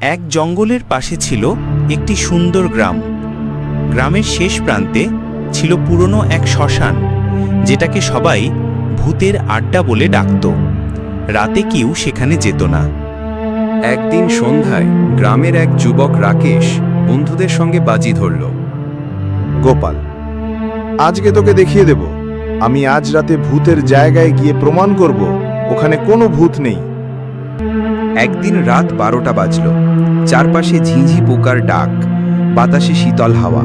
এক জঙ্গলের পাশে ছিল একটি সুন্দর গ্রাম। গ্রামের শেষ প্রান্তে ছিল পুরনো এক শ্মশান, যেটাকে সবাই ভূতের আড্ডা বলে ডাকত। রাতে কেউ সেখানে যেত না। একদিন সন্ধ্যায় গ্রামের এক যুবক রাকেশ বন্ধুদের সঙ্গে বাজি ধরল। গোপাল, আজকে তোকে দেখিয়ে দেব। আমি আজ রাতে ভূতের জায়গায় গিয়ে প্রমাণ করব, ওখানে কোনো ভূত নেই। একদিন রাত বারোটা বাজল। চারপাশে ঝিঁঝি পোকার ডাক, বাতাসে শীতল হাওয়া।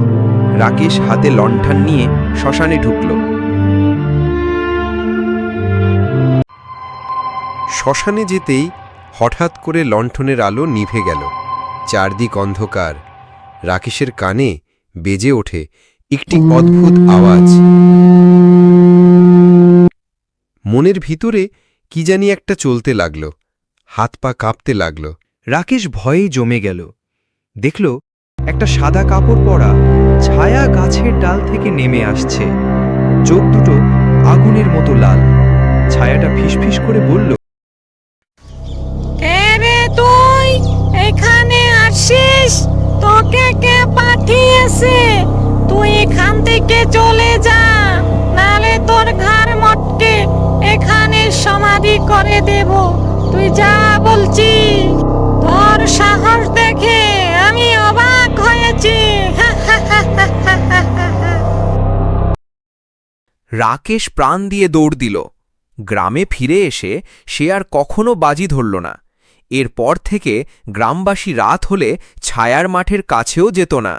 রাকেশ হাতে লণ্ঠন নিয়ে শ্মশানে ঢুকল। শ্মশানে যেতেই হঠাৎ করে লণ্ঠনের আলো নিভে গেল। চারদিক অন্ধকার। রাকেশের কানে বেজে ওঠে একটি অদ্ভুত আওয়াজ। মনের ভিতরে কি জানি একটা চলতে লাগল। হাত পা কাঁপতে লাগল। রাকেশ ভয়েই জমে গেল। দেখল, একটা সাদা কাপড় পরা ছায়া গাছের ডাল থেকে নেমে আসছে। চোখ দুটো আগুনের মতো লাল। ছায়াটা ফিসফিস করে বলল তুই? এখানে আসিস? তোকে কে পাঠিয়েছে? তুই এখান থেকে চলে যা, নালে তোর ঘাড় মটকে এখানে সমাধি করে দেব। তুই যা বলছি, তোর সাহস দেখে আমি অবাক হয়েছি। রাকেশ প্রাণ দিয়ে দৌড় দিল। গ্রামে ফিরে এসে সে আর কখনো বাজি ধরল না। এরপর থেকে গ্রামবাসী রাত হলে ছায়ার মাঠের কাছেও যেত না।